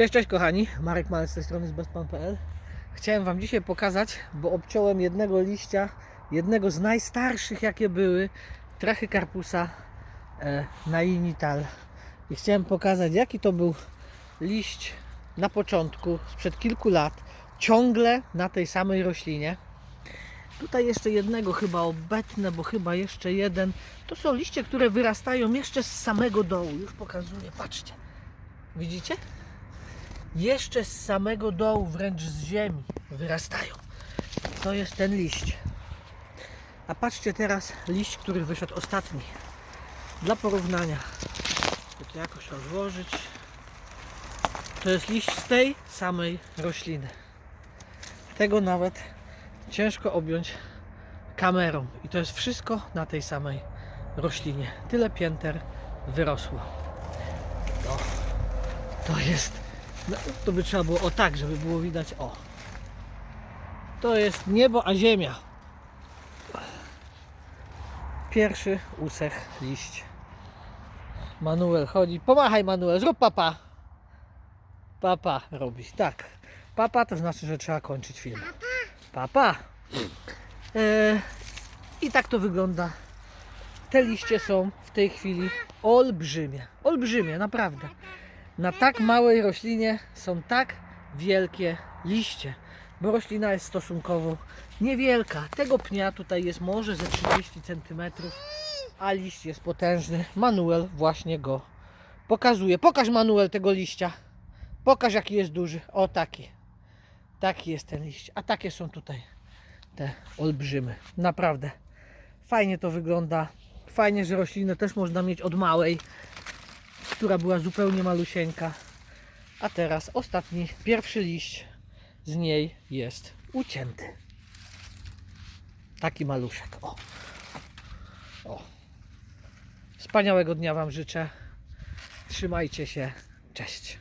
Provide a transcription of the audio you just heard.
Cześć, cześć kochani, Marek Malec z tej strony z bestpan.pl Chciałem Wam dzisiaj pokazać, bo obciąłem jednego liścia, jednego z najstarszych jakie były, Trachycarpusa e, nainital i chciałem pokazać jaki to był liść na początku, sprzed kilku lat, ciągle na tej samej roślinie. Tutaj jeszcze jednego chyba obetnę, bo chyba jeszcze jeden. To są liście, które wyrastają jeszcze z samego dołu. Już pokazuję, patrzcie. Widzicie? Jeszcze z samego dołu, wręcz z ziemi wyrastają. To jest ten liść. A patrzcie teraz liść, który wyszedł ostatni. Dla porównania. To jakoś rozłożyć. To jest liść z tej samej rośliny. Tego nawet ciężko objąć kamerą. I to jest wszystko na tej samej roślinie. Tyle pięter wyrosło. To, to jest. No, to by trzeba było o tak, żeby było widać. O. To jest niebo, a ziemia. Pierwszy usech liść. Manuel chodzi. Pomachaj Manuel, zrób papa. Papa robi. Tak. Papa to znaczy, że trzeba kończyć film. Papa. E, I tak to wygląda. Te liście są w tej chwili olbrzymie. Olbrzymie, naprawdę. Na tak małej roślinie są tak wielkie liście, bo roślina jest stosunkowo niewielka. Tego pnia tutaj jest może ze 30 cm, a liść jest potężny. Manuel właśnie go pokazuje. Pokaż Manuel tego liścia. Pokaż jaki jest duży. O taki. Taki jest ten liść. A takie są tutaj te olbrzymy. Naprawdę. Fajnie to wygląda. Fajnie, że roślinę też można mieć od małej, która była zupełnie malusieńka. A teraz ostatni, pierwszy liść z niej jest ucięty. Taki maluszek. O. o. Wspaniałego dnia Wam życzę. Trzymajcie się. Cześć.